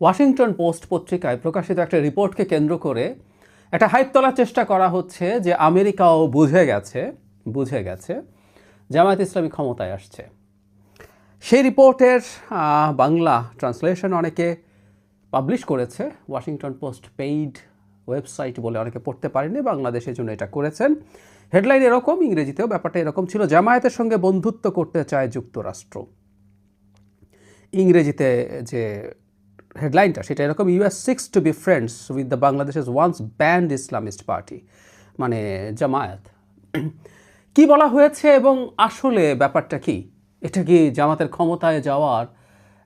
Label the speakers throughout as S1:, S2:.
S1: Washington post পত্রিকায় প্রকাশিত একটা রিপোর্টকে কেন্দ্র করে একটা হাইপ তোলার চেষ্টা করা হচ্ছে যে আমেরিকাও বুঝে গেছে বুঝে গেছে জামায়াত ইসলামী ক্ষমতায় আসছে। সেই রিপোর্টের বাংলা ট্রান্সলেশন অনেকে পাবলিশ করেছে, ওয়াশিংটন পোস্ট পেইড ওয়েবসাইট বলে অনেকে পড়তে পারেনি বাংলাদেশের জন্য এটা করেছেন। হেডলাইন এরকম, ইংরেজিতেও ব্যাপারটা এরকম ছিল, জামায়াতের সঙ্গে বন্ধুত্ব করতে চায় যুক্তরাষ্ট্র। ইংরেজিতে যে হেডলাইনটা সেটা এরকম US seeks to be friends with the বাংলাদেশের ওয়ান্স ব্যান্ড ইসলামিস্ট পার্টি মানে জামায়াত। কি বলা হয়েছে এবং আসলে ব্যাপারটা কি? এটা কি জামাতের ক্ষমতায় যাওয়ার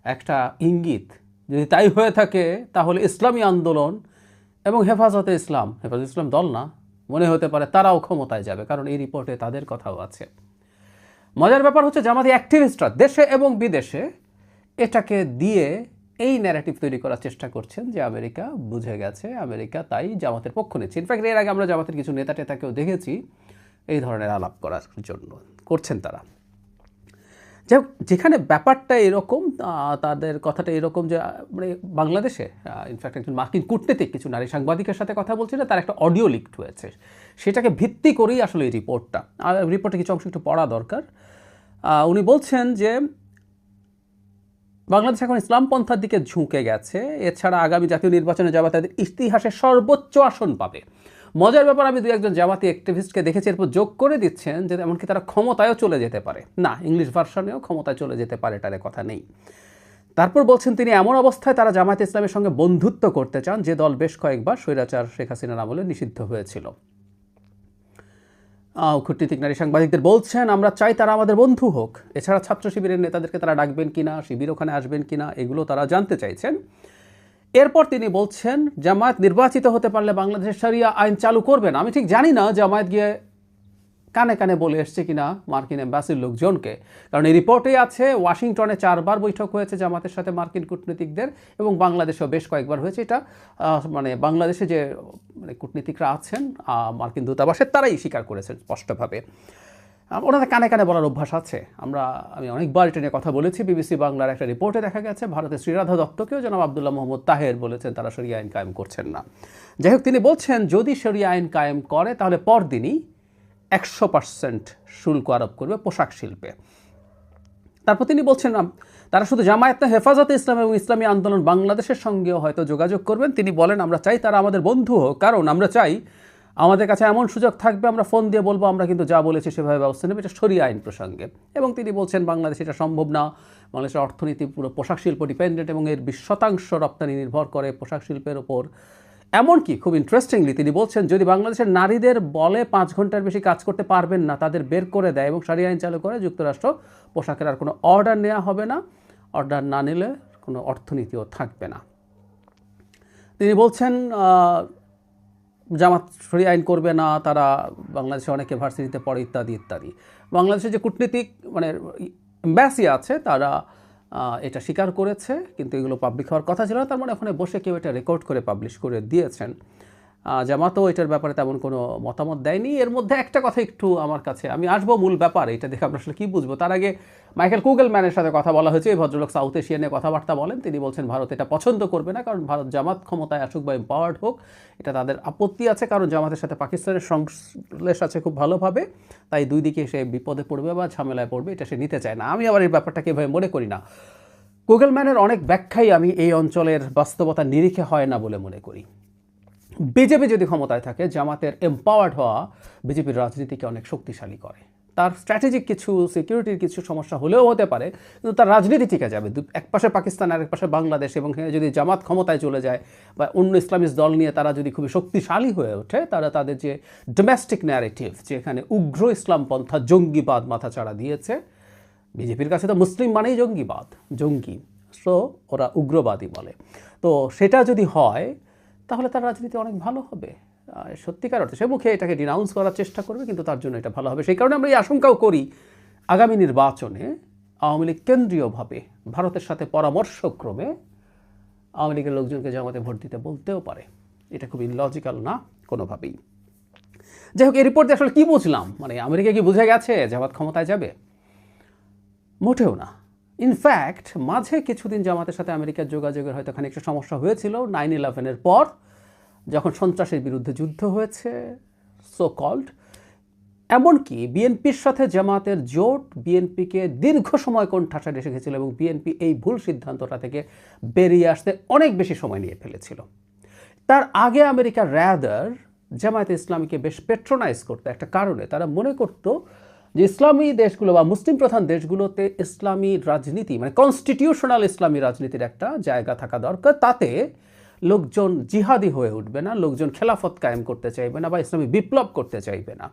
S1: একটা ইঙ্গিত? যদি তাই হয়ে থাকে, তাহলে ইসলামী আন্দোলন এবং হেফাজতে ইসলাম, হেফাজত ইসলাম দল না, মনে হতে পারে তারাও ক্ষমতায় যাবে, কারণ এই রিপোর্টে তাদের কথাও আছে। মজার ব্যাপার হচ্ছে জামাতি অ্যাক্টিভিস্টরা দেশে এবং বিদেশে এটাকে দিয়ে এই ন্যারেটিভ তৈরি করার চেষ্টা করছেন যে আমেরিকা বুঝে গেছে, আমেরিকা তাই জামাতের পক্ষ নিচ্ছে। ইনফ্যাক্ট এর আগে আমরা জামাতের কিছু নেতা টেতাকেও দেখেছি এই ধরনের আলাপ করার জন্য, করছেন তারা। যাই যেখানে ব্যাপারটা এরকম তাদের কথাটা এরকম যে মানে বাংলাদেশে ইনফ্যাক্ট একজন মার্কিন কূটনীতিক, কিছু নারী সাংবাদিকের সাথে কথা বলছিল তার একটা অডিও লিকড হয়েছে। সেটাকে ভিত্তি করেই আসলে এই রিপোর্টটা আর রিপোর্টে কিছু অংশ একটু পড়া দরকার। উনি বলছেন যে বাংলাদেশ এখন ইসলামপন্থার দিকে ঝুঁকে গেছে। এছাড়া আগামী জাতীয় নির্বাচনে যাওয়া তাদের ইতিহাসে সর্বোচ্চ আসন পাবে। মজার ব্যাপার, আমি দু একজন জামাতি অ্যাক্টিভিস্টকে দেখেছি, এরপর যোগ করে দিচ্ছেন যে এমনকি তারা ক্ষমতায়ও চলে যেতে পারে। না ইংলিশ ভার্সনেও ক্ষমতায় চলে যেতে পারে, এটার কথা নেই। তারপর বলছেন, তিনি এমন অবস্থায় তারা জামায়াত ইসলামের সঙ্গে বন্ধুত্ব করতে চান, যে দল বেশ কয়েকবার স্বৈরাচার শেখ হাসিনার আমলে নিষিদ্ধ হয়েছিল। কূটনীতিক নারী সাংবাদিকদের বলছেন, আমরা চাই তারা আমাদের বন্ধু হোক। এছাড়া ছাত্র শিবিরের নেতাদেরকে তারা ডাকবেন কিনা, শিবির ওখানে আসবেন কিনা, এগুলো তারা জানতে চাইছেন। এরপর তিনি বলছেন, জামায়াত নির্বাচিত হতে পারলে বাংলাদেশের সারিয়া আইন চালু করবেন। আমি ঠিক জানি না, জামায়াত গিয়ে কানে কানে বলে এসছে কিনা মার্কিন এম্বাসির লোকজনকে। কারণ এই রিপোর্টেই আছে, ওয়াশিংটনে চারবার বৈঠক হয়েছে জামাতের সাথে মার্কিন কূটনীতিকদের এবং বাংলাদেশেও বেশ কয়েকবার হয়েছে এটা। মানে বাংলাদেশে যে মানে কূটনীতিকরা আছেন মার্কিন দূতাবাসের তারাই স্বীকার করেছেন স্পষ্টভাবে। ওনাদের কানে কানে বলার অভ্যাস আছে। আমরা, আমি অনেকবার এটা নিয়ে কথা বলেছি, বিবিসি বাংলার একটা রিপোর্টে দেখা গেছে, ভারতের শ্রীরাধা দত্তকেও জনাব আবদুল্লাহ মোহাম্মদ তাহের বলেছেন, তারা সরিয়া আইন কায়েম করছেন না। যাই হোক, তিনি বলছেন, যদি সরিয়া আইন কায়েম করে, তাহলে পরদিনই একশো পার্সেন্ট শুল্ক আরোপ করবে পোশাক শিল্পে। তারপর তিনি বলছেন তারা শুধু জামায়াত না হেফাজতে ইসলাম এবং ইসলামী আন্দোলন বাংলাদেশের সঙ্গেও হয়তো যোগাযোগ করবেন। তিনি বলেন, আমরা চাই তারা আমাদের বন্ধু হোক, কারণ আমরা চাই আমাদের কাছে এমন সুযোগ থাকবে, আমরা ফোন দিয়ে বলব, আমরা কিন্তু যা বলেছি সেভাবে ব্যবস্থা নেবে, এটা সরিয়া আইন প্রসঙ্গে। এবং তিনি বলছেন, বাংলাদেশ এটা সম্ভব না। বাংলাদেশের অর্থনীতি পুরো পোশাক শিল্প ডিপেন্ডেন্ট এবং এর বিশ শতাংশ রপ্তানি নির্ভর করে পোশাক শিল্পের ওপর এমনকি খুব ইন্টারেস্টিংলি তিনি বলছেন, যদি বাংলাদেশের নারীদের বলে পাঁচ ঘণ্টার বেশি কাজ করতে পারবেন না, তাদের বের করে দেয় এবং সারি আইন চালু করে, যুক্তরাষ্ট্র পোশাকের আর কোনো অর্ডার নেওয়া হবে না। অর্ডার না নিলে কোনো অর্থনীতিও থাকবে না। তিনি বলছেন জামাত সরি আইন করবে না, তারা বাংলাদেশে অনেকে ভার্সিটিতে পড়ে, ইত্যাদি ইত্যাদি। বাংলাদেশে যে কূটনীতিক মানে এম্বাসি আছে, তারা এটা স্বীকার করেছে, কিন্তু এগুলো পাবলিক হওয়ার কথা ছিল না। তার মানে ওখানে বসে কেউ এটা রেকর্ড করে পাবলিশ করে দিয়েছেন। জামাতও এটার ব্যাপারে তেমন কোনো মতামত দেয়নি। এর মধ্যে একটা কথা একটু আমার কাছে, আমি আসব মূল ব্যাপার, এটা দেখে আমরা আসলে কী বুঝব। তার আগে মাইকেল কুগেল ম্যানের সাথে কথা বলা হয়েছে, এই ভদ্রলোক সাউথ এশিয়া নিয়ে কথাবার্তা বলেন। তিনি বলছেন, ভারত এটা পছন্দ করবে না, কারণ ভারত জামাত ক্ষমতায় আসুক বা এম্পাওয়ার্ড হোক, এটা তাদের আপত্তি আছে, কারণ জামাতের সাথে পাকিস্তানের সংশ্লেষ আছে খুব ভালোভাবে। তাই দুই দিকে সে বিপদে পড়বে বা ঝামেলায় পড়বে, এটা সে নিতে চায় না। আমি আবার এই ব্যাপারটাকে এভাবে মনে করি না। গুগল ম্যানের অনেক ব্যাখ্যাই আমি এই অঞ্চলের বাস্তবতা নিরিখে হয় না বলে মনে করি। বিজেপি যদি ক্ষমতায় থাকে, জামাতের এম্পাওয়ার্ড হওয়া বিজেপির রাজনীতিকে অনেক শক্তিশালী করে। তার স্ট্র্যাটেজিক কিছু সিকিউরিটির কিছু সমস্যা হলেও হতে পারে, কিন্তু তার রাজনীতি টিকে যাবে। এক পাশে পাকিস্তান আর এক পাশে বাংলাদেশ এবং যদি জামাত ক্ষমতায় চলে যায় বা অন্য ইসলামিস্ট দল নিয়ে তারা যদি খুবই শক্তিশালী হয়ে ওঠে, তারা তাদের যে ডোমেস্টিক ন্যারেটিভ যে এখানে উগ্র ইসলামপন্থা জঙ্গিবাদ মাথাচাড়া দিয়েছে, বিজেপির কাছে তো মুসলিম মানেই জঙ্গিবাদ, জঙ্গি। সো ওরা উগ্রবাদী বলে। তো সেটা যদি হয় তাহলে তার রাজনীতি অনেক ভালো হবে। সত্যিকার অর্থে সে মুখে এটাকে ডিনাউন্স করার চেষ্টা করবে, কিন্তু তার জন্য এটা ভালো হবে। সেই কারণে আমরা এই আশঙ্কাও করি, আগামী নির্বাচনে আওয়ামী লীগ কেন্দ্রীয়ভাবে ভারতের সাথে পরামর্শক্রমে আওয়ামী লীগের লোকজনকে জামাতে ভোট দিতে বলতেও পারে। এটা খুব ইলজিক্যাল না, কোনোভাবেই। যাই হোক, এই রিপোর্টে আসলে কী বুঝলাম? মানে আমেরিকা কি বুঝে গেছে জামাত ক্ষমতায় যাবে? মোটেও না। ইনফ্যাক্ট মাঝে কিছুদিন জামাতের সাথে আমেরিকার যোগাযোগের হয়তো খানিকটা সমস্যা হয়েছিল। নাইন ইলেভেনের পর যখন সন্ত্রাসের বিরুদ্ধে যুদ্ধ হয়েছে সো কল্ড এমনকি বিএনপির সাথে জামাতের জোট বিএনপিকে দীর্ঘ সময় কোন ঠাসা এসে গেছিল এবং বিএনপি এই ভুল সিদ্ধান্তটা থেকে বেরিয়ে আসতে অনেক বেশি সময় নিয়ে ফেলেছিল। তার আগে আমেরিকা র্যাদার জামায়াতে ইসলামীকে বেশ পেট্রোনাইজ করতো একটা কারণে তারা মনে করত যে ইসলামী দেশগুলো বা মুসলিম প্রধান দেশগুলোতে ইসলামী রাজনীতি মানে কনস্টিটিউশনাল ইসলামী রাজনীতির একটা জায়গা থাকা দরকার। তাতে লোকজন জিহাদি হয়ে উঠবে না, লোকজন খেলাফত কায়েম করতে চাইবে না বা ইসলামী বিপ্লব করতে চাইবে না।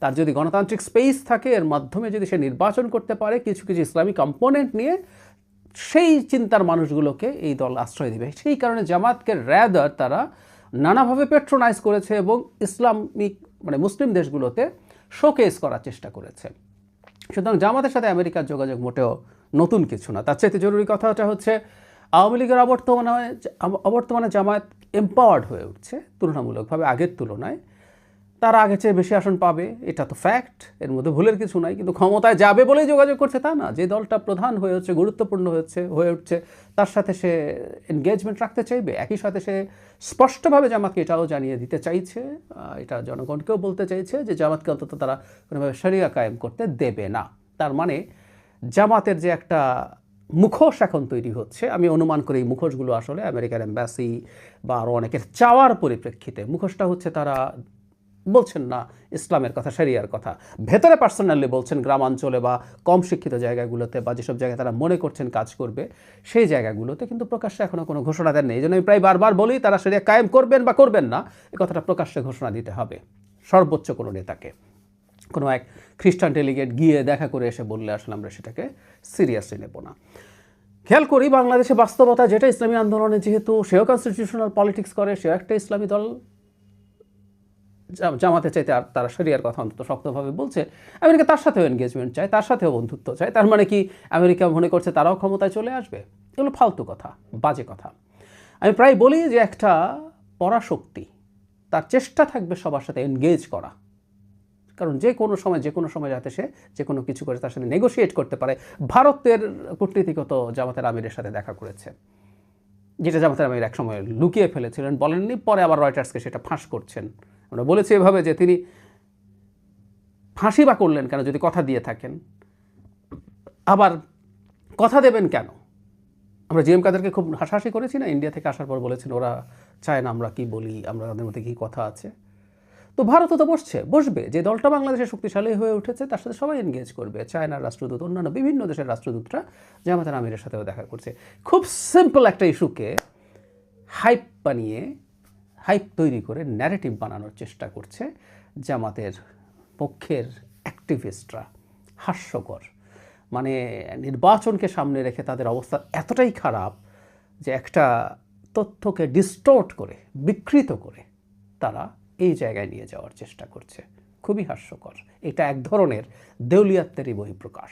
S1: তার যদি গণতান্ত্রিক স্পেস থাকে, এর মাধ্যমে যদি সে নির্বাচন করতে পারে, কিছু কিছু ইসলামী কম্পোনেন্ট নিয়ে, সেই চিন্তার মানুষগুলোকে এই দল আশ্রয় দেবে। সেই কারণে জামাতকে র্যাদার তারা নানাভাবে পেট্রোনাইজ করেছে এবং ইসলামিক মানে মুসলিম দেশগুলোতে শোকেস করার চেষ্টা করেছে। সুতরাং জামাতের সাথে আমেরিকার যোগাযোগ মোটেও নতুন কিছু না। তার চাইতে জরুরি কথাটা হচ্ছে আওয়ামী লীগের অবর্তমানে অবর্তমানে জামায়াত এম্পাওয়ার্ড হয়ে উঠছে, তুলনামূলকভাবে আগের তুলনায়। তারা আগে চেয়ে বেশি আসন পাবে, এটা তো ফ্যাক্ট এর মধ্যে ভুলের কিছু নাই, কিন্তু ক্ষমতায় যাবে বলেই যোগাযোগ করছে তা না, যে দলটা প্রধান হয়ে হচ্ছে, গুরুত্বপূর্ণ হচ্ছে, হয়ে উঠছে, তার সাথে সে এনগেজমেন্ট রাখতে চাইবে, একই সাথে সে স্পষ্টভাবে জামাতকে এটাও জানিয়ে দিতে চাইছে এটা জনগণকেও বলতে চাইছে যে জামাতকে অন্তত তারা কোনোভাবে শরিয়া কায়েম করতে দেবে না। তার মানে জামাতের যে একটা মুখোশ এখন তৈরি হচ্ছে, আমি অনুমান করি এই মুখোশগুলো আসলে আমেরিকার এম্বাসি বা আরও অনেকের চাওয়ার পরিপ্রেক্ষিতে, মুখোশটা হচ্ছে তারা বলছেন না ইসলামের কথা, শরিয়ার কথা। ভেতরে পার্সোনালি বলছেন গ্রামাঞ্চলে বা কম শিক্ষিত জায়গাগুলোতে বা যেসব জায়গায় তারা মনে করছেন কাজ করবে, সেই জায়গাগুলোতে কিন্তু প্রকাশ্যে এখনও কোনো ঘোষণা দেন নেই। এই জন্য আমি প্রায় বারবার বলি, তারা শরিয়া কায়েম করবেন বা করবেন না এই কথাটা প্রকাশ্যে ঘোষণা দিতে হবে। সর্বোচ্চ কোনো নেতাকে। কোনো এক খ্রিস্টান ডেলিগেট গিয়ে দেখা করে এসে বললে আসলে আমরা সেটাকে সিরিয়াসলি নেব না। খেয়াল করি বাংলাদেশে বাস্তবতা, যেটা ইসলামী আন্দোলনে যেহেতু সেও কনস্টিটিউশনাল পলিটিক্স করে, সেও একটা ইসলামী দল জামাতে চাইতে আর তারা শরিয়ার কথা অন্তত শক্তভাবে বলছে, আমেরিকা তার সাথেও এনগেজমেন্ট চায়, তার সাথেও বন্ধুত্ব চায়, তার মানে কি আমেরিকা মনে করছে তারাও ক্ষমতায় চলে আসবে? এগুলো ফালতু কথা, বাজে কথা। আমি প্রায় বলি যে একটা পরাশক্তি, তার চেষ্টা থাকবে সবার সাথে এনগেজ করা। কারণ যে কোনো সময়, যে কোনো সময় যাতে সে যে কোনো কিছু করে তার সাথে নেগোশিয়েট করতে পারে। ভারতের কূটনীতিগত জামাতের আমিরের সাথে দেখা করেছে। যেটা জামাতের আমির একসময় লুকিয়ে ফেলেছিলেন, বলেননি, পরে আবার রয়টার্সকে সেটা ফাঁস করছেন। আমরা বলেছি এভাবে যে তিনি ফাঁসি বা করলেন কেন, যদি কথা দিয়ে থাকেন। আবার কথা দেবেন কেন? আমরা জিএম কাদেরকে খুব হাসাহাসি করেছি না? ইন্ডিয়া থেকে আসার পর বলেছেন, ওরা চায় না আমরা কি বলি, আমরা তাদের মধ্যে কী কথা আছে? তো ভারতও তো বসছে, বসবে। যে দলটা বাংলাদেশে শক্তিশালী হয়ে উঠেছে, তার সাথে সবাই এনগেজ করবে। চায়নার রাষ্ট্রদূত, অন্যান্য বিভিন্ন দেশের রাষ্ট্রদূতরা জামাতের আমিরের সাথেও দেখা করছে। খুব সিম্পল একটা ইস্যুকে হাইপ বানিয়ে হাইপ তৈরি করে ন্যারেটিভ বানানোর চেষ্টা করছে জামাতের পক্ষের অ্যাক্টিভিস্টরা হাস্যকর। মানে নির্বাচনকে সামনে রেখে তাদের অবস্থা এতটাই খারাপ যে একটা তথ্যকে ডিস্টোর্ট করে, বিকৃত করে তারা এই জায়গায় নিয়ে যাওয়ার চেষ্টা করছে। খুবই হাস্যকর। এটা এক ধরনের দেউলিয়াত্মেরই বহিঃপ্রকাশ।